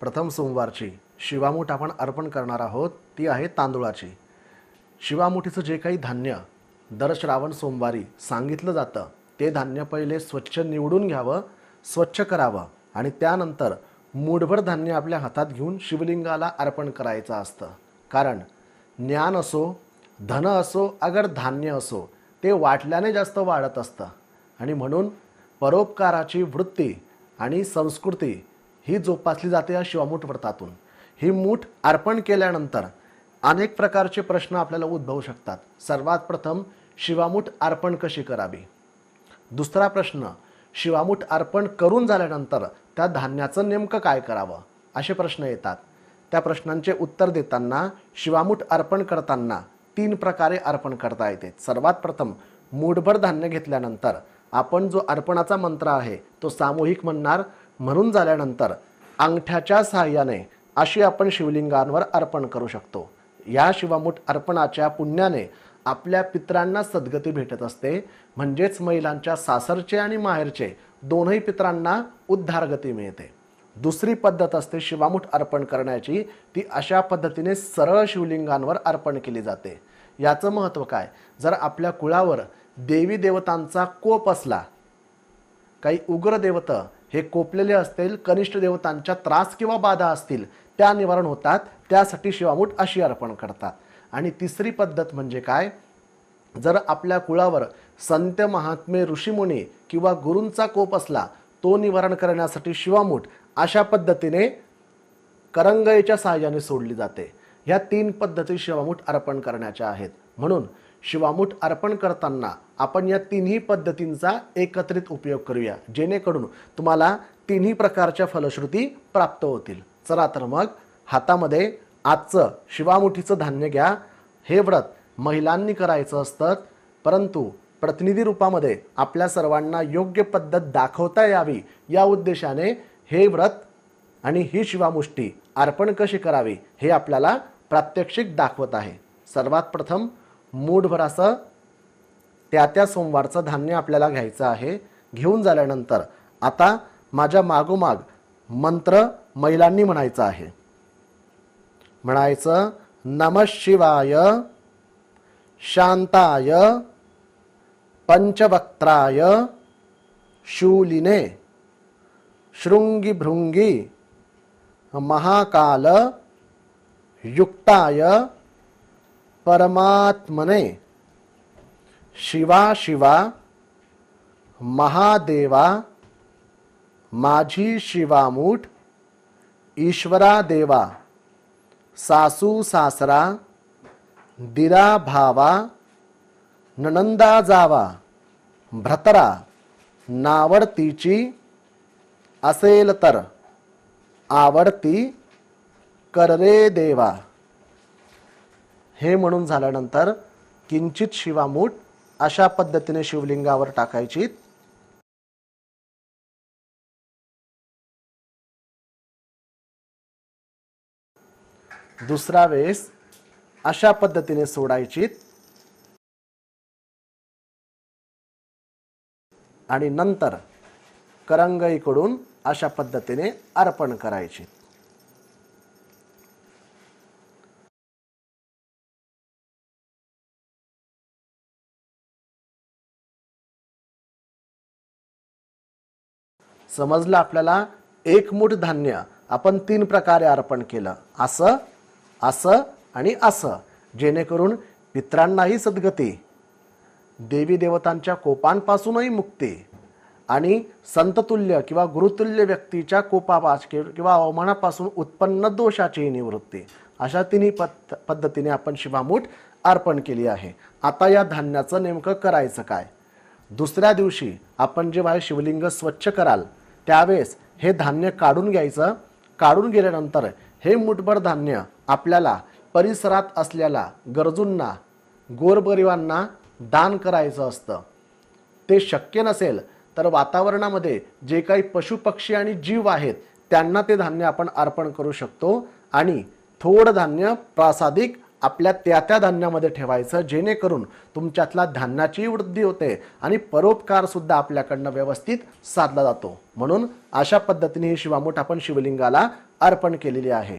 प्रथम सोमवारची शिवामूठ आपण अर्पण करणार आहोत ती आहे तांदूळाची. शिवामुठीचं जे काही धान्य दर श्रावण सोमवारी सांगितलं जातं ते धान्य पहिले स्वच्छ निवडून घ्यावं स्वच्छ करावं आणि त्यानंतर मूठभर धान्य आपल्या हातात घेऊन शिवलिंगाला अर्पण करायचं असतं. कारण ज्ञान असो धन असो अगर धान्य असो ते वाटल्याने जास्त वाढत असतं. आणि म्हणून परोपकाराची वृत्ती आणि संस्कृती ही जोपासली जाते या शिवामूठ व्रतातून. ही मूठ अर्पण केल्यानंतर अनेक प्रकारचे प्रश्न आपल्याला उद्भवू शकतात. सर्वात प्रथम शिवामूठ अर्पण कशी करावी? दुसरा प्रश्न शिवामूठ अर्पण करून झाल्यानंतर त्या धान्याचं नेमकं काय करावं? असे प्रश्न येतात. त्या प्रश्नांचे उत्तर देताना शिवामूठ अर्पण करताना तीन प्रकारे अर्पण करता येते. सर्वात प्रथम मूठभर धान्य घेतल्यानंतर आपण जो अर्पणाचा मंत्र आहे तो सामूहिक म्हणणार म्हणून झाल्यानंतर अंगठ्याच्या सहाय्याने अशी आपण शिवलिंगांवर अर्पण करू शकतो. या शिवामूठ अर्पणाच्या पुण्याने आपल्या पित्रांना सद्गती भेटत असते. म्हणजेच महिलांच्या सासरचे आणि माहेरचे दोनही पित्रांना उद्धारगती मिळते. दुसरी पद्धत असते शिवामूठ अर्पण करण्याची. ती अशा पद्धतीने सरळ शिवलिंगांवर अर्पण केली जाते. याचं महत्त्व काय? जर आपल्या कुळावर देवी देवतांचा कोप असला काही उग्र देवता हे कोपलेले असतील कनिष्ठ देवतांच्या त्रास किंवा बाधा असतील त्या निवारण होतात. त्यासाठी शिवामूठ अशी अर्पण करतात. आणि तिसरी पद्धत म्हणजे काय? जर आपल्या कुळावर संत महात्मे ऋषीमुनी किंवा गुरूंचा कोप असला तो निवारण करण्यासाठी शिवामूठ अशा पद्धतीने करंगळीच्या सहाय्याने सोडली जाते. ह्या तीन पद्धती शिवामूठ अर्पण करण्याच्या आहेत. म्हणून शिवामूठ अर्पण करताना आपण या तिन्ही पद्धतींचा एकत्रित उपयोग करूया. जेणेकरून तुम्हाला तिन्ही प्रकारच्या फलश्रुती प्राप्त होतील. चला तर मग हातामध्ये आजचं शिवामुठीचं धान्य घ्या. हे व्रत महिलांनी करायचं असतं परंतु प्रतिनिधी रूपामध्ये आपल्या सर्वांना योग्य पद्धत दाखवता यावी या उद्देशाने हे व्रत आणि ही शिवामुष्टी अर्पण कशी करावी हे आपल्याला प्रात्यक्षिक दाखवत आहे. सर्वात प्रथम मूठभर असं त्या त्या सोमवारचं धान्य आपल्याला घ्यायचं आहे. घेऊन झाल्यानंतर आता माझ्या मागोमाग मंत्र महिलांनी म्हणायचं आहे. म्हणायचं नम शिवाय शांताय पंचवक्त्राय शूलिने शृंगीभृंगी महाकाल युक्ताय परमात्मने शिवा शिवा महादेवा माझी शिवामूठ ईश्वरा देवा सासू सासरा दिरा भावा ननंदा जावा भ्रतरा नावडतीची असेल तर आवडती कररे देवा. हे म्हणून झाल्यानंतर किंचित शिवामूठ अशा पद्धतीने शिवलिंगावर टाकायची. दुसरा वेळेस अशा पद्धतीने सोडायची. आणि नंतर करंगईकडून अशा पद्धतीने अर्पण करायची. समजलं आपल्याला? एक मुठ धान्य. आपण तीन प्रकारे अर्पण केलं. असं असं आणि असं. जेणेकरून पित्रांनाही सद्गती देवी देवतांच्या कोपांपासूनही मुक्ती आणि संततुल्य किंवा गुरुतुल्य व्यक्तीच्या कोपापास किंवा अवमानापासून उत्पन्न दोषाचीही निवृत्ती. अशा तिन्ही पद्ध पद्धतीने आपण शिवामूठ अर्पण केली आहे. आता या धान्याचं नेमकं करायचं काय? दुसऱ्या दिवशी आपण जेव्हा शिवलिंग स्वच्छ कराल त्यावेळेस हे धान्य काढून घ्यायचं. काढून गेल्यानंतर हे मुठभर धान्य आपल्याला परिसरात असलेल्या गरजूंना गोरगरिबांना दान करायचं असतं. ते शक्य नसेल तर वातावरणामध्ये जे काही पशुपक्षी आणि जीव आहेत त्यांना ते धान्य आपण अर्पण करू शकतो आणि थोडं धान्य प्रासादिक आपल्या त्या त्या धान्यामध्ये ठेवायचं जेणेकरून तुमच्यातला धान्याची वृद्धी होते आणि परोपकार सुद्धा आपल्याकडनं व्यवस्थित साधला जातो. म्हणून अशा पद्धतीने ही शिवामूठ आपण शिवलिंगाला अर्पण केलेली आहे.